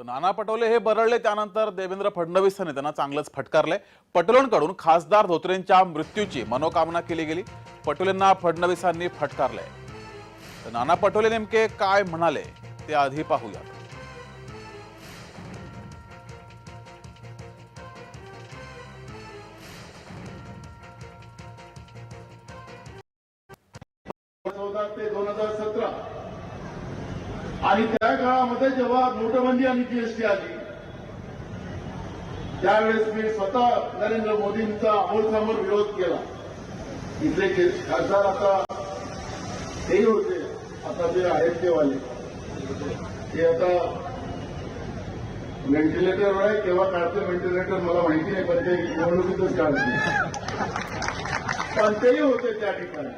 तर नाना पटोले हे बरळले त्यानंतर देवेंद्र फडणवीस यांनी त्यांना चांगलंच फटकारलंय पटोलेंकडून खासदार धोत्रेंच्या मृत्यूची मनोकामना केली गेली. पटोलेंना फडणवीसांनी फटकारलंय तर नाना पटोले नेमके काय म्हणाले ते आधी पाहूया चौदा ते दोन हजार सतरा आणि त्या काळामध्ये जेव्हा नोटबंदी आणि जीएसटी आली त्यावेळेस मी स्वतः नरेंद्र मोदींचा समोर विरोध केला. इथले खासदार आता तेही होते आता जे आहेत ते वाले ते आता व्हेंटिलेटरवर आहे केव्हा काढते व्हेंटिलेटर मला माहिती नाही पण ते निवडणुकीतच काढते पण तेही होते त्या ठिकाणी.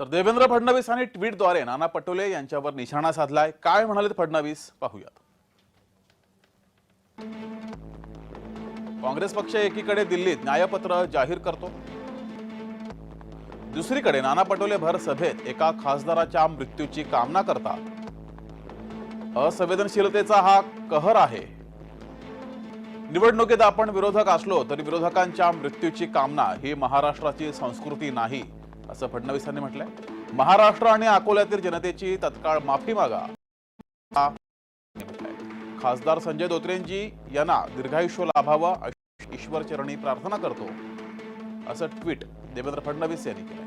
तर देवेंद्र फडणवीस आणि ट्विटद्वारे नाना पटोले यांच्यावर निशाणा साधलाय. काय म्हणाले फडणवीस? पाहूयात. काँग्रेस पक्ष एकीकडे दिल्लीत न्यायपत्र जाहीर करतो. दुसरीकडे नाना पटोले भर सभेत एका खासदाराच्या मृत्यूची कामना करतात. असंवेदनशीलतेचा हा कहर आहे. निवडणुकीत आपण विरोधक असलो तरी विरोधकांच्या मृत्यूची कामना ही महाराष्ट्राची संस्कृती नाही. असं फडणवीसांनी म्हटलंय. महाराष्ट्र आणि अकोल्यातील जनतेची तत्काळ माफी मागा. खासदार संजय धोत्रेंजी यांना दीर्घायुष्य लाभावं ईश्वरचरणी ईश्वर चरणी प्रार्थना करतो. असं ट्विट देवेंद्र फडणवीस यांनी केलं.